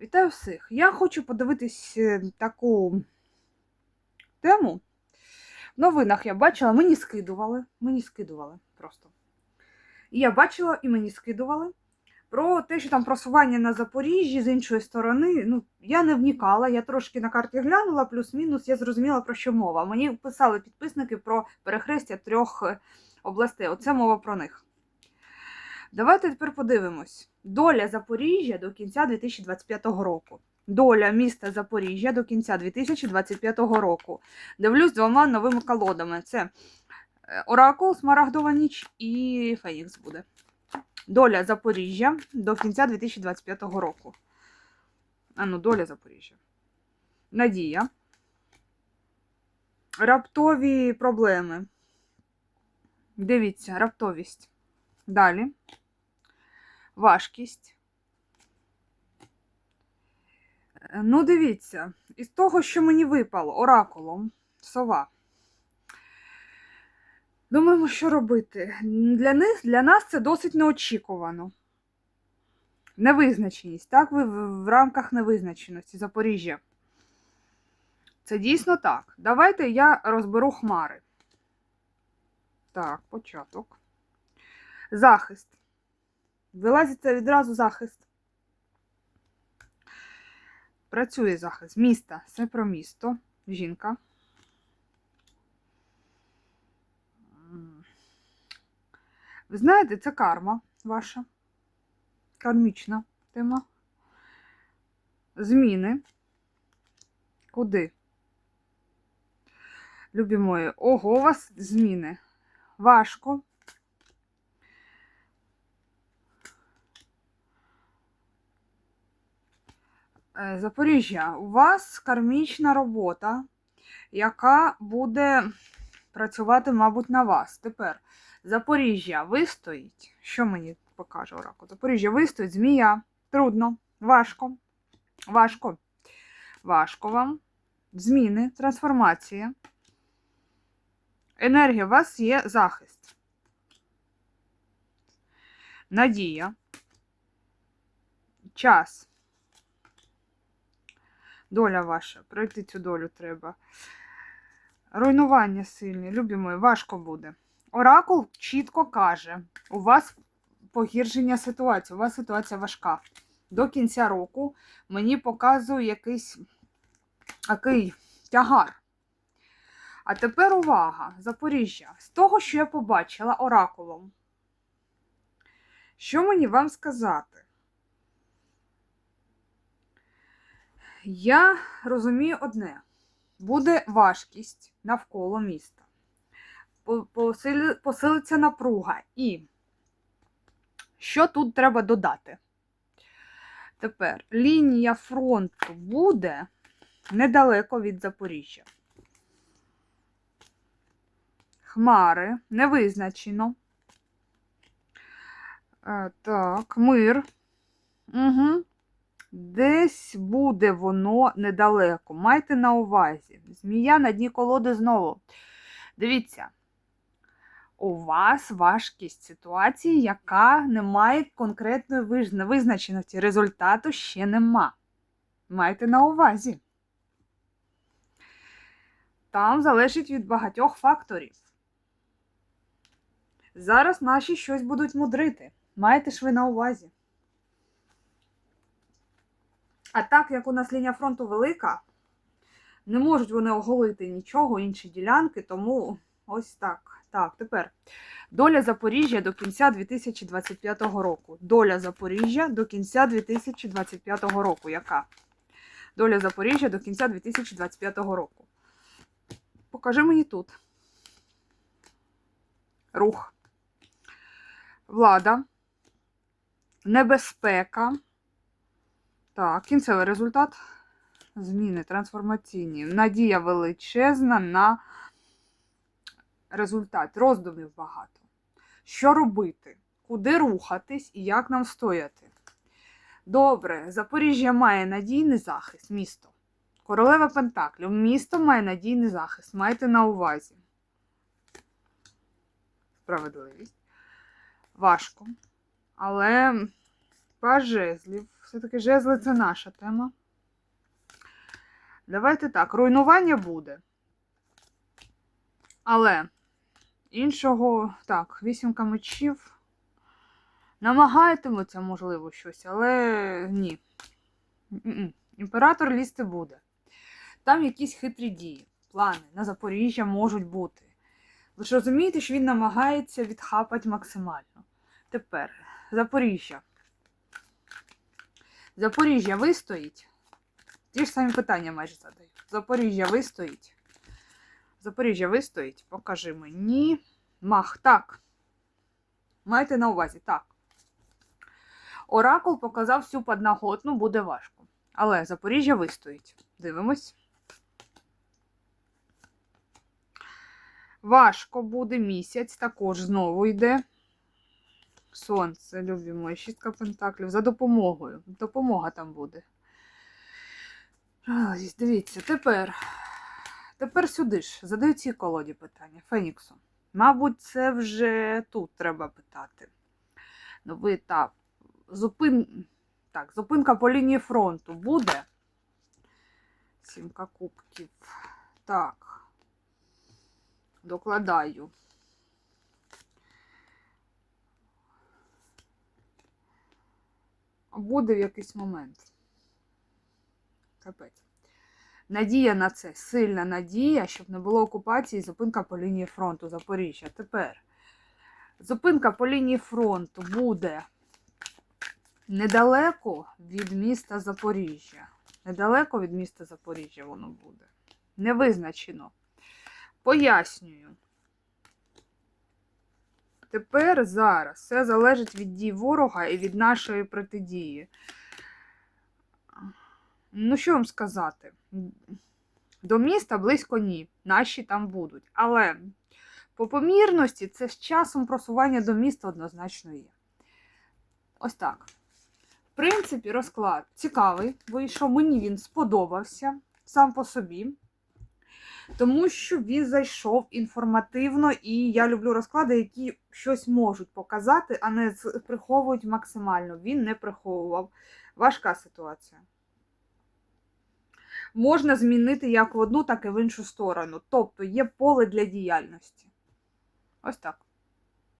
Вітаю всіх! Я хочу подивитись е, таку тему. В новинах я бачила, мені скидували. Мені скидували просто. І я бачила, і мені скидували. Про те, що там просування на Запоріжжі з іншої сторони, ну, я не вникала, я трошки на карті глянула, плюс-мінус, я зрозуміла, про що мова. Мені писали підписники про перехрестя трьох е, областей. Оце мова про них. Давайте тепер подивимось. Доля Запоріжжя до кінця 2025 року. Доля міста Запоріжжя до кінця 2025 року. Дивлюсь двома новими колодами. Це е, Оракул, Смарагдова ніч і Фенікс буде. Доля Запоріжжя до кінця 2025 року. А ну, доля Запоріжжя. Надія. Раптові проблеми. Дивіться, раптовість. Далі. Важкість. Е, Ну, дивіться, із того, що мені випало оракулом, сова. Думаємо, що робити. Для них, для нас це досить неочікувано. Невизначеність, так? Ви в, в рамках невизначеності Запоріжжя. Це дійсно так. Давайте я розберу хмари. Так, початок. Захист. Вилазиться відразу захист. Працює захист. Міста. Це про місто. Жінка. Ви знаєте, це карма ваша. Кармічна тема. Зміни. Куди? Любі мої. Ого, у вас зміни. Важко. Запоріжжя, у вас кармічна робота, яка буде працювати, мабуть, на вас. Тепер Запоріжжя вистоїть. Що мені покаже Оракул? Запоріжжя вистоїть, змія. Трудно, важко. Важко. Важко вам. Зміни, трансформація. Енергія, у вас є захист. Надія. Час. Доля ваша. Пройти цю долю треба. Руйнування сильні, любі важко буде. Оракул чітко каже: у вас погіршення ситуації, у вас ситуація важка. До кінця року мені показує якийсь такий тягар. А тепер увага, Запоріжжя. З того, що я побачила оракулом. Що мені вам сказати? Я розумію одне: буде важкість навколо міста. Посилиться напруга. І що тут треба додати? Тепер лінія фронту буде недалеко від Запоріжжя. Хмари не визначено. Е, Так, мир. Угу. Десь буде воно недалеко. Майте на увазі. Змія на дні колоди знову. Дивіться, у вас важкість ситуації, яка не має конкретної визначеності. Результату ще нема. Майте на увазі. Там залежить від багатьох факторів. Зараз наші щось будуть мудрити. Маєте ж ви на увазі. А так як у нас лінія фронту велика, не можуть вони оголити нічого, інші ділянки, тому ось так. Так, тепер доля Запоріжжя до кінця 2025 року. Доля Запоріжжя до кінця 2025 року. Яка? Доля Запоріжжя до кінця 2025 року. Покажи мені тут. Рух. Влада. Небезпека. Так, кінцевий результат. Зміни трансформаційні. Надія величезна на результат. Роздумів багато. Що робити? Куди рухатись і як нам стояти? Добре, Запоріжжя має надійний захист, місто. Королева Пентаклів. Місто має надійний захист. Майте на увазі. Справедливість. Важко. Але паж жезлів, Все-таки жезли це наша тема. Давайте так, руйнування буде. Але іншого, так, вісімка мечів. Намагатимуться, можливо, щось, але ні. Імператор лізти буде. Там якісь хитрі дії, плани на Запоріжжя можуть бути. Ви ж розумієте, що він намагається відхапати максимально. Тепер Запоріжжя. Запоріжжя вистоїть. Ті ж самі питання майже задаю. Запоріжжя вистоїть. Запоріжжя вистоїть. Покажи мені. Мах, так. Майте на увазі, так. Оракул показав всю подноготну, буде важко. Але Запоріжжя вистоїть. Дивимось. Важко буде місяць, також знову йде. Сонце, любі мої, шістка пентаклів. За допомогою. Допомога там буде. Дивіться, тепер. Тепер сюди ж. Задаю цій колоді питання. Феніксу. Мабуть, це вже тут треба питати. Новий етап. Зупин... Так, зупинка по лінії фронту буде. Сімка кубків. Так. Докладаю. Буде в якийсь момент. Капець. Надія на це, сильна надія, щоб не було окупації, зупинка по лінії фронту Запоріжжя. Тепер зупинка по лінії фронту буде недалеко від міста Запоріжжя. Недалеко від міста Запоріжжя воно буде. Не визначено. Пояснюю. Тепер зараз все залежить від дій ворога і від нашої протидії. Ну, що вам сказати? До міста близько ні. Наші там будуть. Але по помірності це з часом просування до міста однозначно є. Ось так. В принципі, розклад цікавий вийшов. Мені він сподобався сам по собі. Тому що він зайшов інформативно, і я люблю розклади, які щось можуть показати, а не приховують максимально. Він не приховував. Важка ситуація. Можна змінити як в одну, так і в іншу сторону. Тобто є поле для діяльності. Ось так.